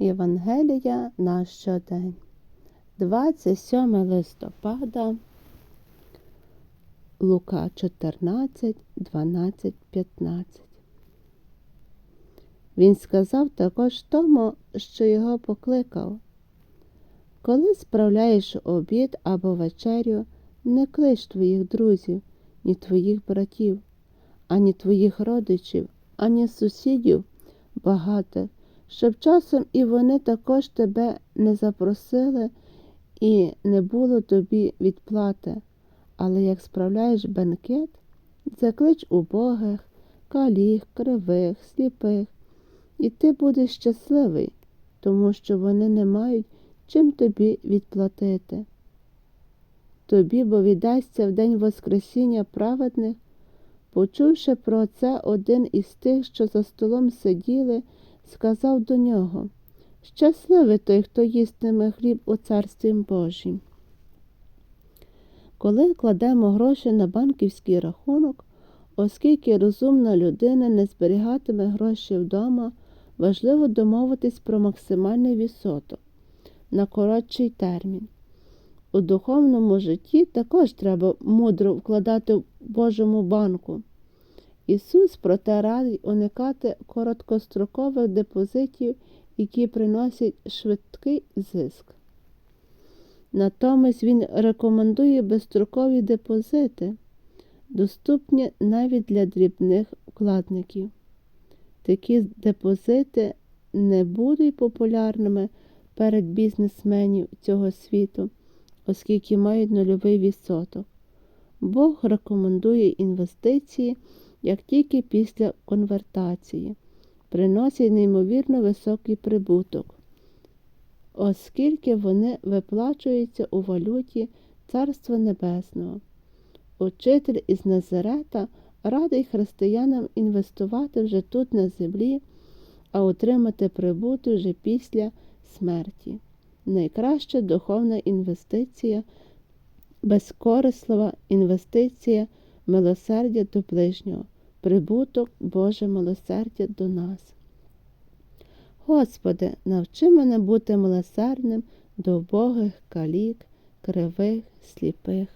Євангелія на щодень, 27 листопада, Лука 14, 12, 15. Він сказав також тому, що його покликав. Коли справляєш обід або вечерю, не клич твоїх друзів, ні твоїх братів, ані твоїх родичів, ані сусідів багатих, щоб часом і вони також тебе не запросили і не було тобі відплати. Але як справляєш бенкет, заклич убогих, каліх, кривих, сліпих, і ти будеш щасливий, тому що вони не мають чим тобі відплатити. Тобі бо віддасться в день Воскресіння праведних, почувши про це один із тих, що за столом сиділи, сказав до нього Щасливий той, хто їстиме хліб у Царстві Божім. Коли кладемо гроші на банківський рахунок, оскільки розумна людина не зберігатиме гроші вдома, важливо домовитись про максимальний відсоток на коротший термін. У духовному житті також треба мудро вкладати в Божому банку. Ісус проте радить уникати короткострокових депозитів, які приносять швидкий зиск. Натомість Він рекомендує безстрокові депозити, доступні навіть для дрібних вкладників. Такі депозити не будуть популярними перед бізнесменів цього світу, оскільки мають нульовий відсоток. Бог рекомендує інвестиції як тільки після конвертації, приносять неймовірно високий прибуток, оскільки вони виплачуються у валюті Царства Небесного. Учитель із Назарета радить християнам інвестувати вже тут на землі, а отримати прибуток вже після смерті. Найкраща духовна інвестиція, безкорислива інвестиція милосердя до ближнього, прибуток Боже милосердя до нас. Господи, навчи мене бути милосердним до убогих калік, кривих, сліпих.